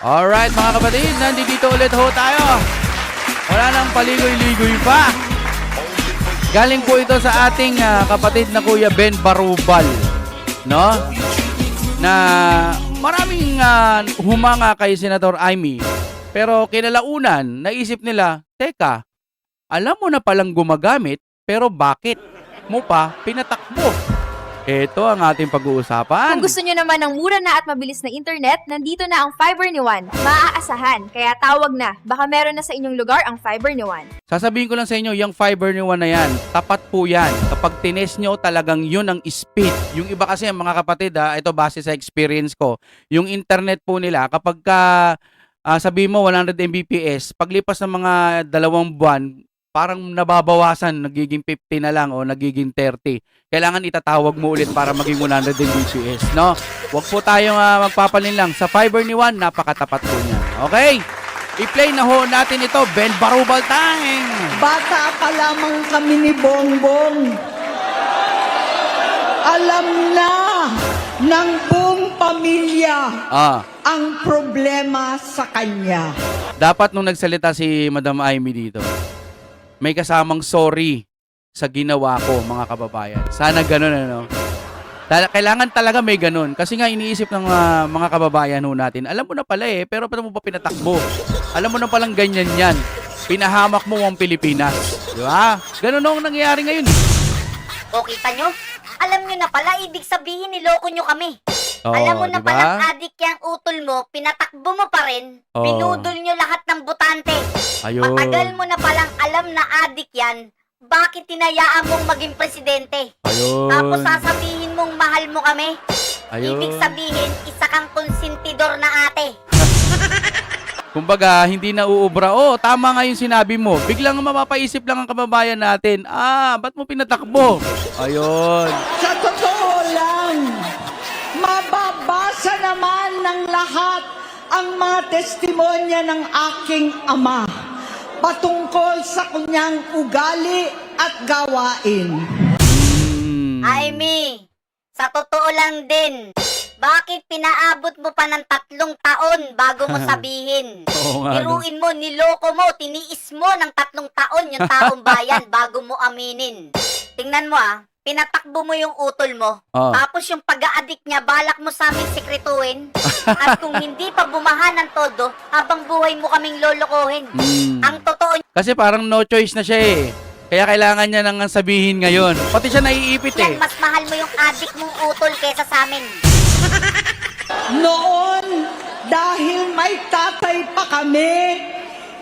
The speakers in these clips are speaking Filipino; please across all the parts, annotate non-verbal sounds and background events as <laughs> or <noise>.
Alright mga kapatid, nandito ulit ho tayo. Wala nang paligoy-ligoy pa. Galing po ito sa ating ah, kapatid na Kuya Ben Barubal. No? Na maraming ah, humanga kay Senator Amy. Pero kinalaunan, naisip nila, Teka, alam mo na palang gumagamit, pero bakit mo pa pinatakbo? Ito ang ating pag-uusapan. Kung gusto nyo naman ng mura na at mabilis na internet, nandito na ang Fiber ni Juan. Maaasahan, kaya tawag na. Baka meron na sa inyong lugar ang Fiber ni Juan. Sasabihin ko lang sa inyo, yung fiber ni Juan na yan, tapat po yan. Kapag tines nyo, talagang yun ang speed. Yung iba kasi, mga kapatid, ha, ito base sa experience ko, yung internet po nila, kapag ka, ah, sabihin mo 100 Mbps, paglipas ng mga dalawang buwan, parang nababawasan, nagiging 50 na lang o nagiging 30. Kailangan itatawag mo ulit para maging 100 Mbps, no? Huwag po tayong ah, magpapalin lang. Sa fiber ni Juan, napakatapat po niya. Okay? I-play na ho natin ito, Ben Barubal time! Bata pa lamang kami ni Bongbong. Alam na ng buong pamilya Ah, ang problema sa kanya. dapat nung nagsalita si Madam Amy dito, may kasamang sorry sa ginawa ko, mga kababayan. Sana ganun, ano? Kailangan talaga may ganun. Kasi nga iniisip ng ah, mga kababayan ho natin, alam mo na pala eh, pero paano mo pa pinatakbo? Alam mo na palang ganyan yan. Pinahamak mo ang Pilipinas. Di ba? Ganun ang nangyayari ngayon. eh. O kita nyo? Alam nyo na pala, ibig sabihin niloko nyo kami. Oo, Alam mo na di ba? palang adik yung utol mo, pinatakbo mo pa rin, Oo. binudol nyo lahat ng butante. Ayun. Matagal mo na palang alam na adik yan, bakit tinayaan mong maging presidente? Ayun. Tapos sasabihin mong mahal mo kami? Ayun. Ibig sabihin, isa kang konsentidor na ate. <laughs> Kumbaga, hindi na uubra. Oh, tama nga yung sinabi mo. Biglang mapapaisip lang ang kababayan natin. Ah, ba't mo pinatakbo? Ayun. Sa totoo ng lahat ang mga testimonya ng aking ama patungkol sa kanyang ugali at gawain. Hmm. Amy, sa totoo lang din, bakit pinaabot mo pa ng tatlong taon bago mo <laughs> sabihin? Oo nga, no? Biruin mo, niloko mo, tiniis mo ng tatlong taon yung taong bayan <laughs> bago mo aminin. Tingnan mo ah, pinatakbo mo yung utol mo. Oh. Tapos yung pag-a-addict niya, balak mo sa aming sekretuhin. <laughs> At kung hindi pa bumahan ng todo, habang buhay mo kaming lolokohin. Hmm. Ang totoo Kasi parang no choice na siya eh. Kaya kailangan niya nang sabihin ngayon. Pati siya naiipit eh. niyan, mas mahal mo yung addict mong utol kesa sa amin. <laughs> Noon, dahil may tatay pa kami,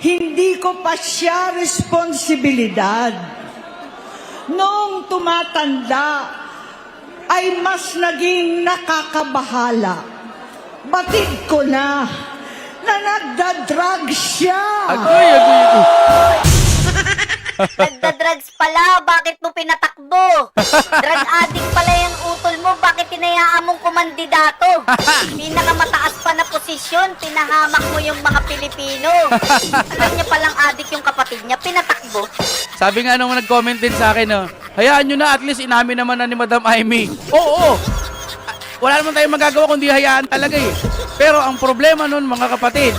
hindi ko pa siya responsibilidad. Noong tumatanda, ay mas naging nakakabahala. Batid ko na na nagda-drug siya. Agoy, agoy, agoy. Nagda-drugs pala, bakit mo pinatakbo? Drug addict pala yung utol mo, bakit tinayaan mong kumandidato? Pinakamataas pa na posisyon, pinahamak mo yung mga Pilipino. Alam niya palang addict yung kapatid niya, pinatakbo. Sabi nga nung nag-comment din sa akin, oh, hayaan nyo na at least inamin naman na ni Madam Amy. Oo, oo. Wala naman tayong magagawa kundi hayaan talaga eh. Pero ang problema nun mga kapatid,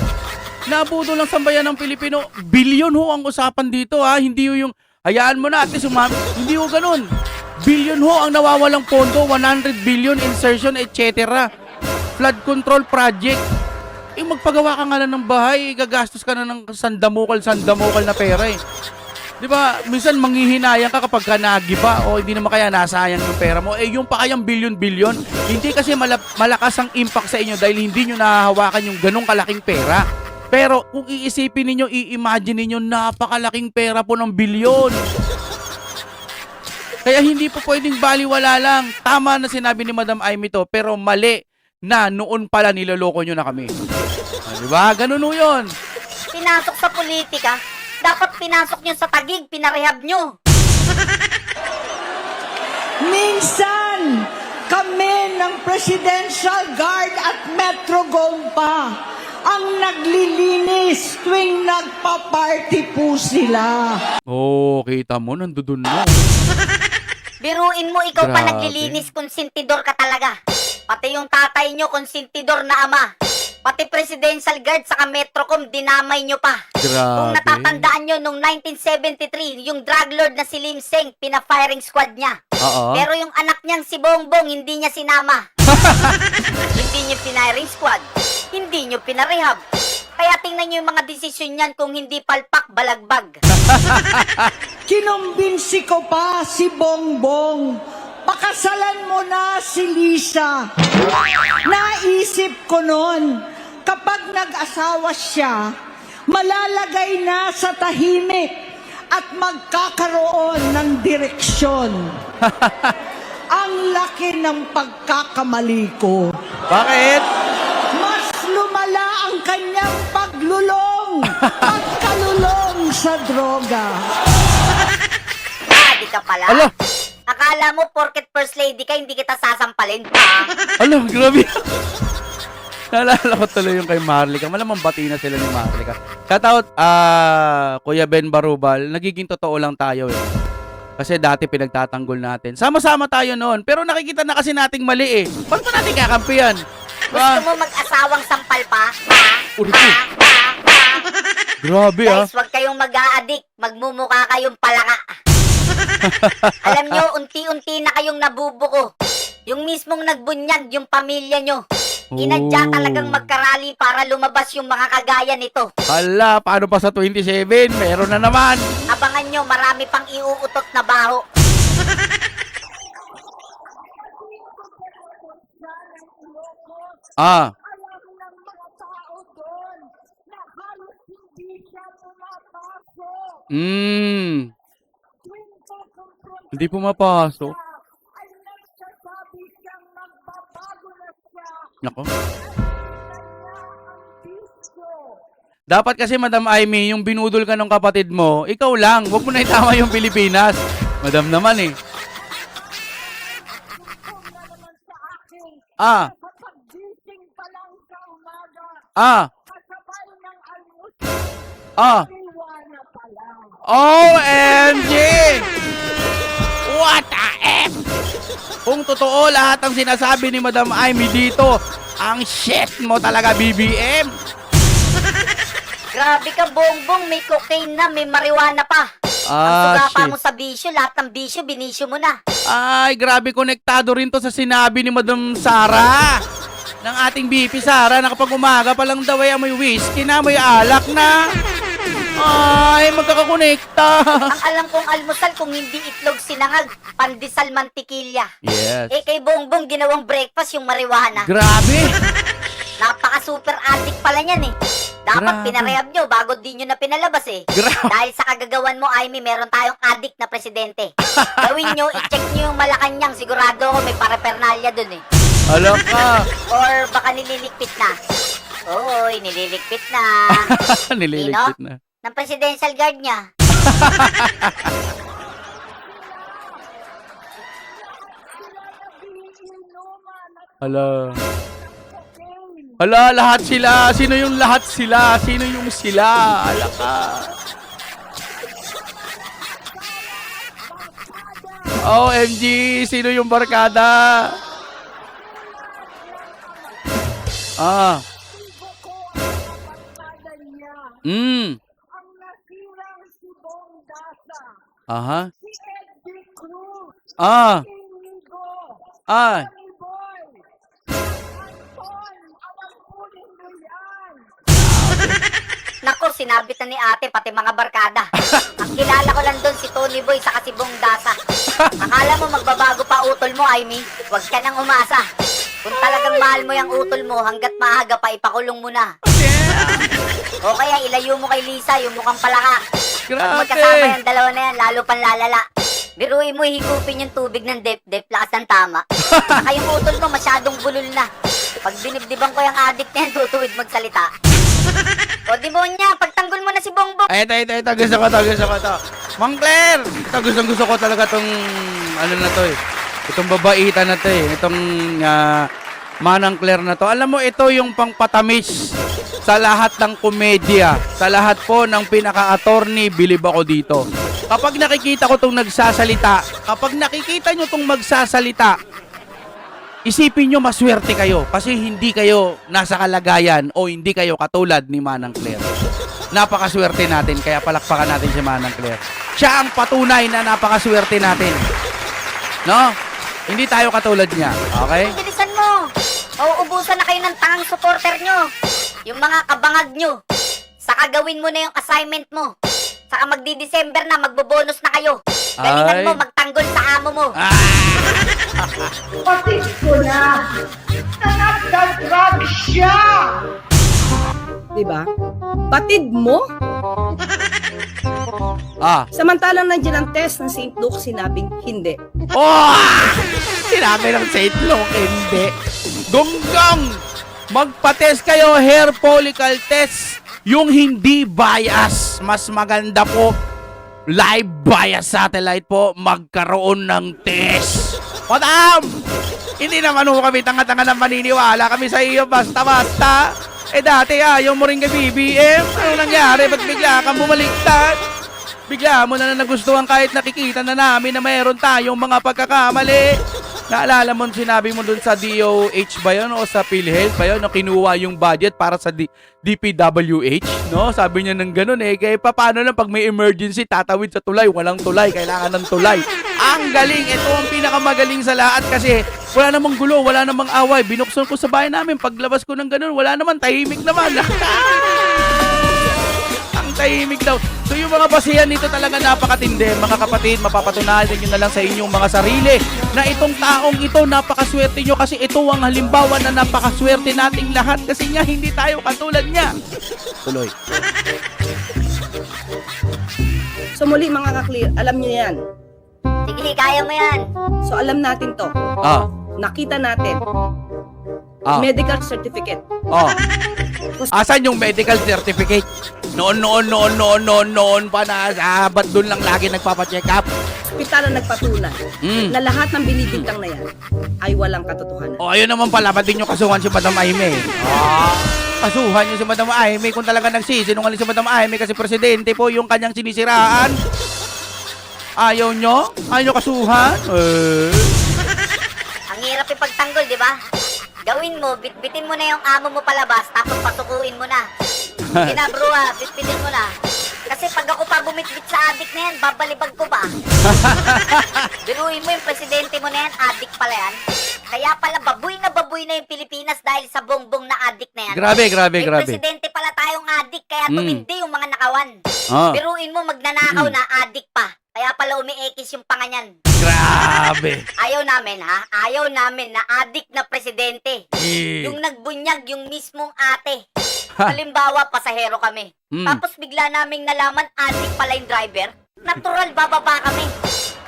naabudo lang sa bayan ng Pilipino, bilyon ho ang usapan dito ha. Hindi ho yung, hayaan mo na at least umami. Hindi ho ganun. Bilyon ho ang nawawalang pondo, 100 billion insertion, etc. Flood control project. Eh, magpagawa ka nga lang ng bahay, gagastos ka na ng sandamukal, sandamukal na pera eh. Di ba, minsan manghihinayang ka kapag ka nagiba o hindi naman kaya nasayang yung pera mo. Eh, yung pa kayang bilyon-bilyon, hindi kasi malap- malakas ang impact sa inyo dahil hindi nyo nahahawakan yung ganong kalaking pera. Pero kung iisipin ninyo, i-imagine ninyo, napakalaking pera po ng bilyon. Kaya hindi po pwedeng baliwala lang. Tama na sinabi ni Madam Amy to, pero mali na noon pala niloloko nyo na kami. Ah, di ba? Ganun ho yun. Pinasok sa politika, dapat pinasok niyo sa tagig, pinarehab niyo. Minsan, kami ng Presidential Guard at Metro Gompa ang naglilinis tuwing nagpa-party po sila. Oo, oh, kita mo, nandudun na. <laughs> Biruin mo, ikaw pa Grabe. naglilinis, konsentidor ka talaga. Pati yung tatay nyo, konsentidor na ama. Pati presidential guard sa Metrocom, dinamay nyo pa. Kung Grabe. natatandaan nyo, nung 1973, yung drug lord na si Lim Seng, pina-firing squad niya. <laughs> Oo. Pero yung anak niyang si Bongbong, hindi niya sinama. <laughs> hindi niyo pinaring squad. Hindi niyo pinarehab. Kaya tingnan niyo yung mga desisyon niyan kung hindi palpak, balagbag. <laughs> Kinumbinsi ko pa si Bongbong. Pakasalan mo na si Lisa. Naisip ko noon, kapag nag-asawa siya, malalagay na sa tahimik at magkakaroon ng direksyon. <laughs> Ang laki ng pagkakamali ko. Bakit? Mas lumala ang kanyang paglulong, <laughs> pagkalulong sa droga. Ah, di ka pala. Ala. Akala mo, porket first lady ka, hindi kita sasampalin pa. Alo, grabe. <laughs> Naalala ko tuloy yung kay Marlica. Malamang bati na sila ni Marlica. Shoutout, ah, Kuya Ben Barubal. Nagiging totoo lang tayo eh. Kasi dati pinagtatanggol natin. Sama-sama tayo noon. Pero nakikita na kasi nating mali eh. Ba't pa natin kakampiyan? Gusto mo mag-asawang sampal pa? Ha? Uri Ha? ko. Ha? Ha? Grabe ah. Guys, huwag kayong mag-a-addict. Magmumukha kayong palaka. <laughs> Alam nyo, unti-unti na kayong nabubuko. Yung mismong nagbunyag, yung pamilya nyo. Inadya talagang magkarali para lumabas yung mga kagaya nito. Hala, paano pa sa 27? Meron na naman. Abangan nyo, marami pang iuutot na baho. <laughs> Ah. Hmm. Hindi pumapasok. Nako. Dapat kasi, Madam Aimee, yung binudol ka ng kapatid mo, ikaw lang. Huwag mo na itama yung Pilipinas. Madam naman eh. Ah. Ah. Ah. OMG! What a F! Kung totoo lahat ang sinasabi ni Madam Amy dito, ang shit mo talaga, BBM! Grabe ka, bongbong. May cocaine na, may marijuana pa. Ang Ah, suga pa shit. mo sa bisyo, lahat ng bisyo, binisyo mo na. Ay, grabe, konektado rin to sa sinabi ni Madam Sara. Ng ating BP Sara na kapag umaga pa lang daw ay may whiskey na, may alak na. Ay, magkakakonekta. Ang alam kong almusal kung hindi itlog sinangag, pandesal mantikilya. Yes. Eh kay Bongbong ginawang breakfast yung marijuana. Grabe. Napaka super addict pala niyan eh. Dapat Grabe. pinarehab nyo bago di nyo na pinalabas eh. Grabe. Dahil sa kagagawan mo, Aimee, meron tayong addict na presidente. Gawin nyo, i-check nyo yung Malacanang. Sigurado ako may parapernalya dun eh. Alam ka. Or baka nililigpit na. Oo, nililigpit na. <laughs> Nililigpit na. Ng presidential guard niya. Hala. Hala, lahat sila. Sino yung lahat sila? Sino yung sila? Ala ka. OMG, sino yung barkada? Ah. Mm. Aha. Ah. Ah. <laughs> Nako, sinabit na ni ate, pati mga barkada. Ang kilala ko lang doon si Tony Boy sa si Bong Dasa. Akala mo magbabago pa utol mo, Aimee? Huwag ka nang umasa. Kung talagang mahal mo yung utol mo, hanggat maaga pa, ipakulong mo na. O kaya ilayo mo kay Lisa, yung mukhang palaka. Pag Grabe. magkasama yung dalawa na yan, lalo pang lalala. Biruin mo, higupin yung tubig ng dep-dep, lakas ng tama. <laughs> Saka yung utol mo, masyadong bulol na. Pag binibdiban ko yung addict na yan, <laughs> tutuwid magsalita. O demonya, pagtanggol mo na si Bongbong. Ay, ito, ito, ito. Gusto ko to, gusto ko to. Mang Claire! Ito, gusto, gusto ko talaga tong, ano na to eh. Itong babaita na to eh. Itong, ah, Manang Claire na to. Alam mo, ito yung pangpatamis sa lahat ng komedya. Sa lahat po ng pinaka-attorney, bilib ako dito. Kapag nakikita ko tong nagsasalita, kapag nakikita nyo tong magsasalita, isipin nyo maswerte kayo kasi hindi kayo nasa kalagayan o hindi kayo katulad ni Manang Claire. Napakaswerte natin kaya palakpakan natin si Manang Claire. Siya ang patunay na napakaswerte natin. No? Hindi tayo katulad niya. Okay? Mauubusan na kayo ng tangang supporter nyo. Yung mga kabangag nyo. Saka gawin mo na yung assignment mo. Saka magdi-December na, magbobonus na kayo. Galingan Ay. mo, magtanggol sa amo mo. Ah! <laughs> Kapatid ko na. Nagdadrag siya. Diba? Batid mo? <laughs> Ah. Samantalang nandiyan ang test ng St. Luke, sinabing hindi. Oh! <laughs> Sinabi ng St. Luke, hindi. Gunggong! Magpa-test kayo, hair follicle test. Yung hindi bias. Mas maganda po. Live bias satellite po. Magkaroon ng test. Madam! Hindi naman ho kami tanga-tanga na maniniwala kami sa iyo basta-basta. Eh dati ayaw mo rin kay BBM. Ano nangyari? Ba't bigla kang bumaliktad? Bigla mo na na nagustuhan kahit nakikita na namin na mayroon tayong mga pagkakamali. Naalala mo sinabi mo dun sa DOH ba yun o sa PhilHealth ba yun na kinuha yung budget para sa D- DPWH? No? Sabi niya ng ganun eh. Kaya pa, paano lang pag may emergency, tatawid sa tulay. Walang tulay. Kailangan ng tulay. Ang galing. Ito ang pinakamagaling sa lahat kasi wala namang gulo, wala namang away. Binuksan ko sa bahay namin. Paglabas ko ng ganun, wala naman. Tahimik naman. <laughs> tahimik daw. So yung mga basihan nito talaga napakatindi. Mga kapatid, mapapatunayan nyo na lang sa inyong mga sarili na itong taong ito napakaswerte nyo kasi ito ang halimbawa na napakaswerte nating lahat kasi nga hindi tayo katulad niya. Tuloy. So muli mga ka-clear, alam nyo yan. Sige, kaya mo yan. So alam natin to. Ah, Nakita natin. Ah, Medical certificate. oh. Asan yung medical certificate? Noon, noon, noon, noon, noon, noon pa na ah, ba't doon lang lagi nagpapacheck up? Hospital ang nagpatunay Mm. na lahat ng binibintang na yan ay walang katotohanan. O, ayun naman pala, ba't din nyo kasuhan si Madam Aime? Ah, kasuhan nyo si Madam Aime kung talaga nagsisinungaling si Madam Aime kasi presidente po yung kanyang sinisiraan. Ayaw nyo? Ayaw nyo kasuhan? Eh. Ang hirap ipagtanggol, di ba? Gawin mo, bitbitin mo na yung amo mo palabas, tapos pasukuin mo na. <laughs> Kinabruha, bitbitin mo na. Kasi pag ako pa bumitbit sa adik na yan, babalibag ko ba? <laughs> Biruin mo yung presidente mo na yan, adik pala yan. Kaya pala baboy na baboy na yung Pilipinas dahil sa bongbong na adik na yan. Grabe, grabe, May grabe. presidente pala tayong adik, kaya Mm. tumindi yung mga nakawan. Ah, Biruin mo, magnanakaw na adik pa. Kaya pala umiekis yung panganyan. grabe. <laughs> Ayaw namin ha, ayaw namin na adik na presidente. Eh. Yung nagbunyag yung mismong ate. Halimbawa, pasahero kami. Mm. Tapos bigla naming nalaman adik pala yung driver. Natural, bababa kami.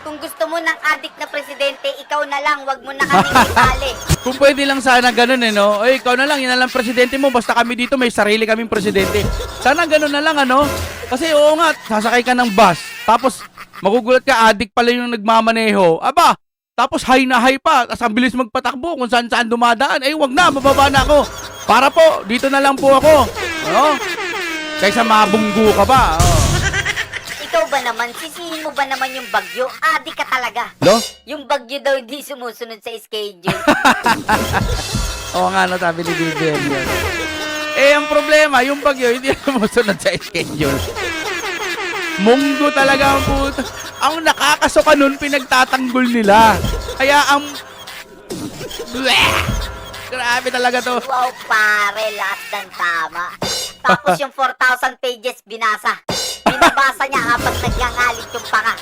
Kung gusto mo ng adik na presidente, ikaw na lang, wag mo na kaming <laughs> itali. Kung pwede lang sana ganun eh, no? Oy, ikaw na lang, yan na lang presidente mo. Basta kami dito, may sarili kaming presidente. Sana ganun na lang, ano? Kasi oo nga, sasakay ka ng bus. Tapos, magugulat ka, adik pala yung nagmamaneho. Aba, tapos high na high pa. Tapos ang bilis magpatakbo kung saan saan dumadaan. Eh, wag na, mababa na ako. Para po, dito na lang po ako. Ano? Kaysa mabunggo ka pa. Oh. <laughs> Ikaw ba naman, sisihin mo ba naman yung bagyo? Adik ka talaga. Lo? Yung bagyo daw hindi sumusunod sa schedule. <laughs> Oo nga, no, sabi ni yun. Eh, ang problema, yung bagyo, hindi <laughs> sumusunod sa schedule. Munggo talaga ang puto. Ang nakakasuka nun, pinagtatanggol nila. Kaya ang... Bleh! Grabe talaga to. wow, pare, lahat ng tama. Tapos yung <laughs> 4,000 pages binasa. Binabasa niya habang nagngangalit yung panga.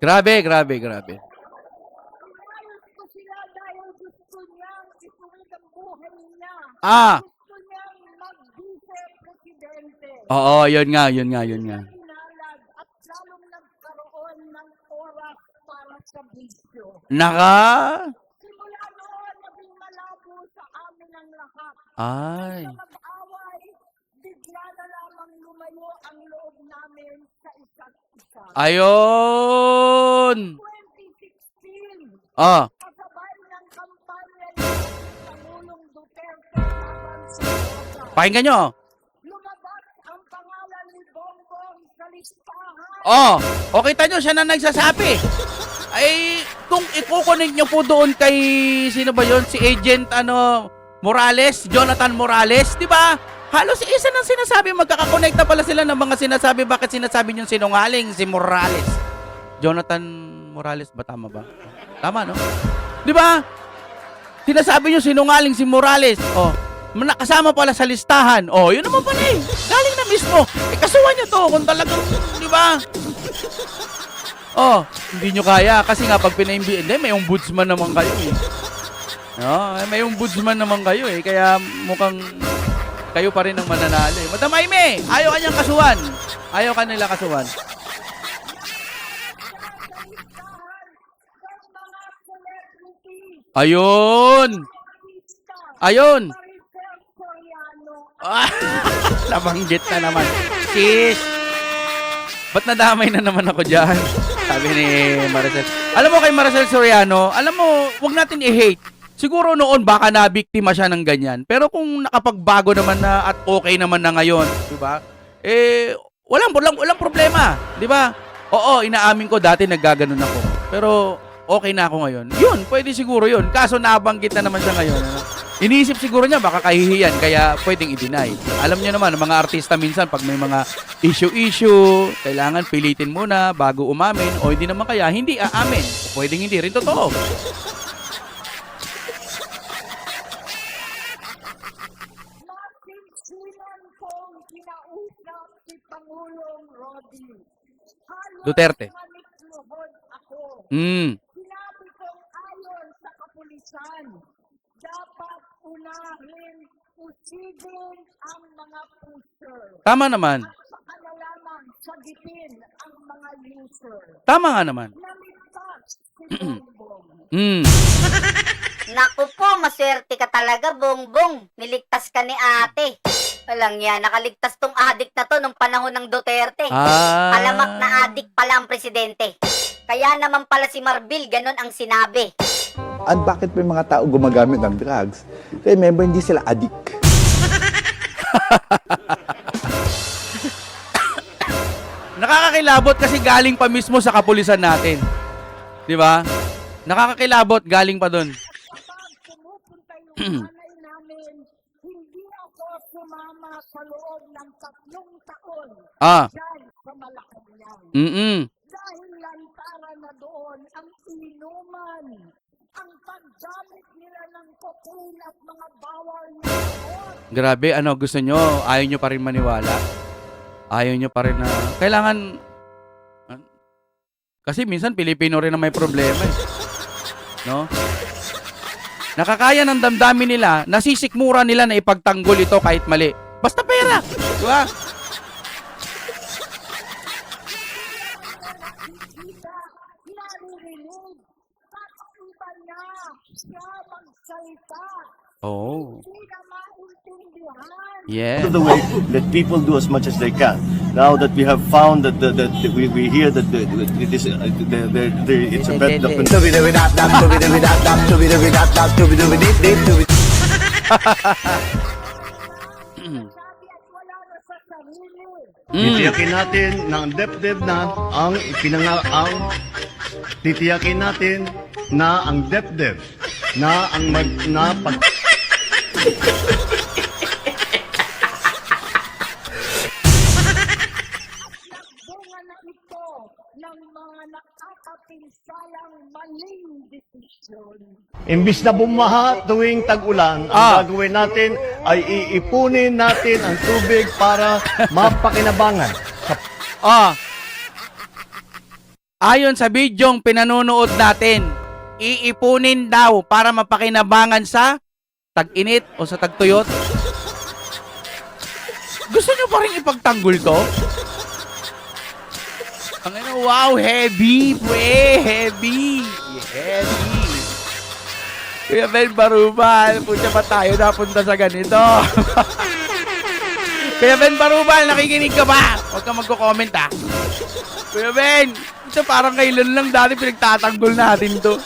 Grabe, grabe, grabe. Ah, oo, yun nga, yun nga, yun nga. Naka... Simula noon, naging malabo sa amin ang lahat. Ay. Sa mag-away, bigla na lamang lumayo ang loob namin sa isa't isa. Ayun! 2016, Ah, kasabay. Pakinggan nyo. lumabas ang pangalan ni Bongbong sa listahan. Oh, o kita nyo, siya na nagsasabi. Ay, kung ikukunik nyo po doon kay, sino ba yon Si Agent, ano, Morales, Jonathan Morales, di ba? Halos isa nang sinasabi, magkakakonekta pala sila ng mga sinasabi, bakit sinasabi nyo sinungaling si Morales? Jonathan Morales ba tama ba? Tama, no? Di ba? Sinasabi nyo sinungaling si Morales. Oh, nakasama pala sa listahan. Oh, yun naman pala eh. Galing na mismo. Eh, kasuhan nyo to kung talagang, di ba? Oh, hindi nyo kaya kasi nga pag pinaimbi, hindi, may ombudsman naman kayo eh. No, eh, may ombudsman naman kayo eh, kaya mukhang kayo pa rin ang mananalo eh. Madam Aime, ayaw kanyang kasuhan. Ayaw kanila kasuhan. ng mga celebrity, Ayun! Ayun! Ah, <laughs> nabanggit na naman. Sis! Ba't nadamay na naman ako dyan? Sabi ni Maricel. Alam mo kay Maricel Soriano, alam mo, wag natin i-hate. Siguro noon baka nabiktima siya ng ganyan. Pero kung nakapagbago naman na at okay naman na ngayon, di ba? Eh, walang, walang, walang problema. Di ba? Oo, inaamin ko dati naggaganon ako. Pero okay na ako ngayon. Yun, pwede siguro yun. Kaso nabanggit na naman siya ngayon. Ano? Iniisip siguro niya baka kahihiyan kaya pwedeng i-deny. Alam niyo naman, mga artista minsan pag may mga issue-issue, kailangan pilitin muna bago umamin o hindi naman kaya hindi aamin. Pwedeng hindi rin totoo. Halos Duterte. manikluhod ako. Hmm. Sinabi kong ayon sa kapulisan, dapat unahin usigin ang mga pusher. Tama naman. At saka na lamang sagitin ang mga user. Tama nga naman. Naligtas si Bongbong. Hmm. <laughs> Naku po, maswerte ka talaga, Bongbong. Niligtas ka ni ate. Walang yan, nakaligtas tong adik na to nung panahon ng Duterte. Ah. Alamak na adik pala ang presidente. Kaya naman pala si Marbil, ganun ang sinabi. At bakit may mga tao gumagamit ng drugs? Remember, hindi sila addict. <laughs> Nakakakilabot kasi galing pa mismo sa kapulisan natin. 'Di ba? Nakakakilabot galing pa doon. Kapag pumupunta yung nanay namin, hindi ako sumama sa loob ng tatlong <clears throat> taon Ah. dyan sa Malacanang. Mm. Dahil lantara na doon ang inuman, ang paggamit nila ng cocaine at mga bawal na gamot. Grabe, ano gusto nyo? Ayaw nyo pa rin maniwala? Ayaw nyo pa rin na... Kailangan... Kasi minsan Pilipino rin na may problema eh. No? Nakakaya ng damdamin nila, nasisikmura nila na ipagtanggol ito kahit mali. Basta pera! Di ba? Magsalita. Oh. Yeah. of the way that people do as much as they can. Now that we have found that the, that we, we hear that the, it is uh, the, the, the, it's a bad document. Sabi at wala na sa sarili. Mm. Titiyakin natin na ang DepDep na ang pinanga ang titiyakin natin na ang DepDep na ang mag na pag imbis na bumaha tuwing tag-ulan, ang Ah. gagawin natin ay iipunin natin ang tubig para mapakinabangan Ah. Ayon sa bidyong pinanonood natin, iipunin daw para mapakinabangan sa tag-init o sa tagtuyot. Gusto nyo pa rin ipagtanggol to? Ang ina, wow, heavy, pre, heavy, heavy. Kuya Ben Barubal, punta pa tayo napunta sa ganito. <laughs> Kuya Ben Barubal, nakikinig ka ba? Huwag ka magko-comment ah. Kuya Ben, ito parang kailan lang dati pinagtatanggol natin to.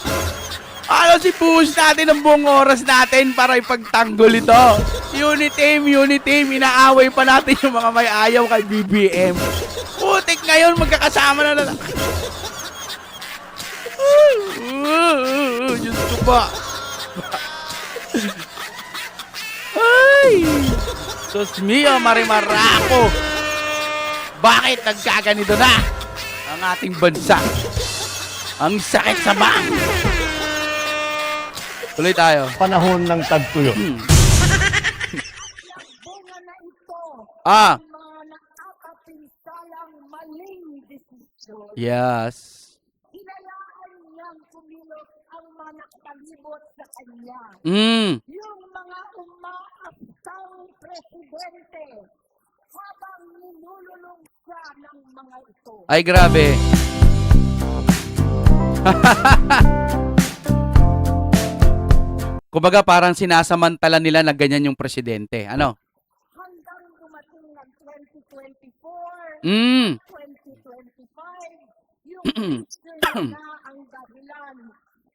Paano si push natin ang buong oras natin para ipagtanggol ito? Unit team, unit team, inaaway pa natin yung mga may ayaw kay BBM. Putik ngayon, magkakasama na na. Diyos ko ba? Ay! Sus mio, marimarako! Bakit nagkaganito na ang ating bansa? Ang sakit sa bang! Tuloy tayo. Panahon ng tagtuyo. ito Ah, ang mga nakakapinsalang maling desisyon. Yes. Hinayaan niyang kumilos ang mga nakapalibot sa kanya. Mm, Yung mga umaastang presidente habang ninululong siya ng mga ito. ay grabe. <laughs> Kumbaga parang sinasamantala nila na ganyan yung presidente. Ano? Hanggang dumating ng 2024, Mm, 2025, yung picture na <clears throat> ang dahilan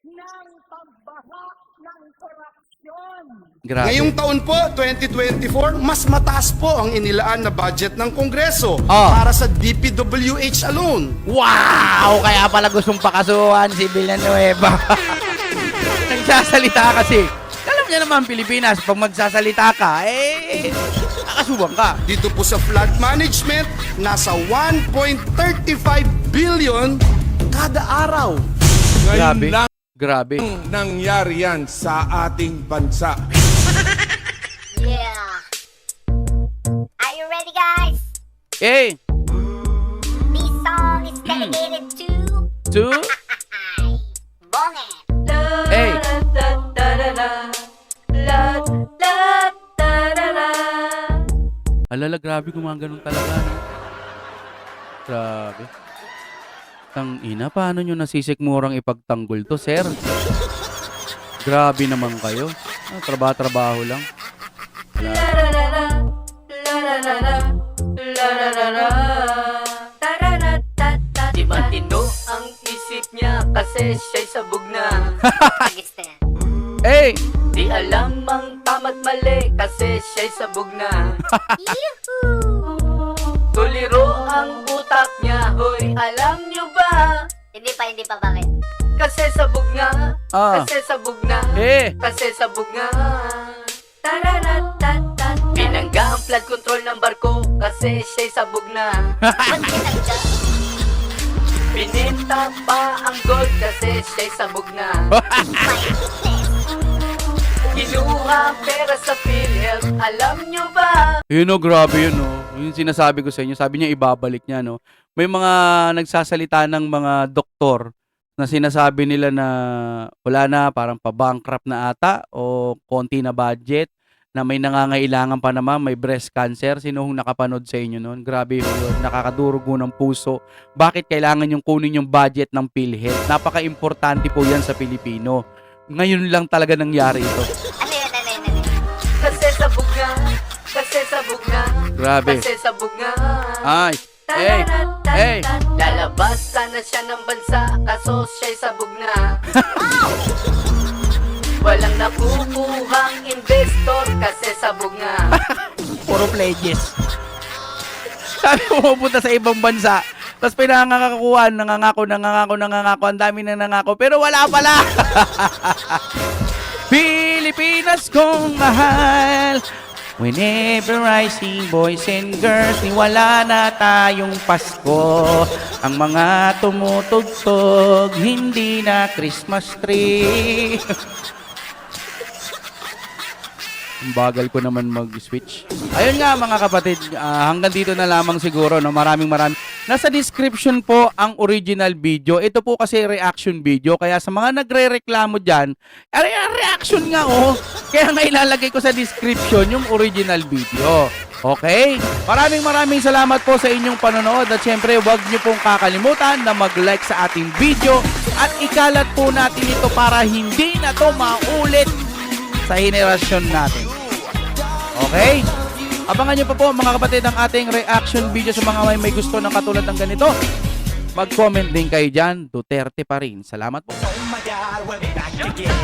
ng pagbaha ng korupsyon. grabe. Ngayong taon po, 2024, mas mataas po ang inilaan na budget ng Kongreso Ah. para sa DPWH alone. Wow! Kaya pala gustong pakasuhan si Villanueva. <laughs> Nagsasalita kasi. Alam niya naman Pilipinas, pag magsasalita ka, eh, kakasuhan ka. Dito po sa flood management, nasa 1.35 billion kada araw. Grabe. Grabe. nangyari yan sa ating bansa. Yeah. Are you ready, guys? Eh, This song is dedicated to two, Bonget. eh. Alala, grabe gumaganon talaga. No? Grabe. Tang ina, paano nyo nasisikmurang ipagtanggol to, sir? Grabe naman kayo. Ah, trabaho-trabaho lang. Di matino ang isip niya kasi siya'y sabog na. Eh, Di alam ang tama't mali kasi siya'y sabog na Tuliro ang utak niya, hoy alam niyo ba? Hindi pa, hindi pa, bakit? Kasi sabog nga, ah, kasi sabog na eh. Kasi sabog nga Pinangga ang flood control ng barko kasi siya'y sabog na <laughs> Ba't pinagka? Pininta pa ang gold kasi siya'y sabog na <laughs> Kinuha ang pera sa PhilHealth, alam nyo ba? Yun o, grabe yun o. Yung sinasabi ko sa inyo, sabi niya ibabalik niya, no? May mga nagsasalita ng mga doktor na sinasabi nila na wala na, parang pa-bankrupt na ata o konti na budget na may nangangailangan pa naman, may breast cancer. Sino hong nakapanood sa inyo noon? Grabe yun, nakakadurugo ng puso. Bakit kailangan yung kunin yung budget ng PhilHealth? Napaka-importante po yan sa Pilipino. Ngayon lang talaga nangyari ito. Ano yun, ano yun, ano yun? Kasi sabog nga, kasi sabog nga, Grabe. kasi sabog nga. Ay, hey, hey. Lalabas sana siya ng bansa, kaso siya'y sabog na. <laughs> Walang nakukuhang investor kasi sabog nga. <laughs> Puro pledges. Sabi mo pupunta sa ibang bansa, tapos pinangangakakuhan, nangangako, nangangako, nangangako, ang dami na nangako, pero wala pala. <laughs> Pilipinas kong mahal, Whenever I see boys and girls, ni wala na tayong Pasko. Ang mga tumutugtog, hindi na Christmas tree. <laughs> Bagal ko naman mag-switch. Ayun nga mga kapatid, ah, hanggang dito na lamang siguro. No? Maraming maraming. Nasa description po ang original video. Ito po kasi reaction video. Kaya sa mga nagre-reklamo dyan, ay, ay, reaction nga oh. Kaya nga ilalagay ko sa description yung original video. Okay? Maraming maraming salamat po sa inyong panonood at syempre huwag niyo pong kakalimutan na mag-like sa ating video at ikalat po natin ito para hindi na to maulit sa henerasyon natin. Okay? Abangan nyo pa po mga kapatid ang ating reaction video sa mga may, may gusto ng katulad ng ganito. Mag-comment din kayo dyan. Duterte pa rin. Salamat po. Oh my God, we'll be back Sige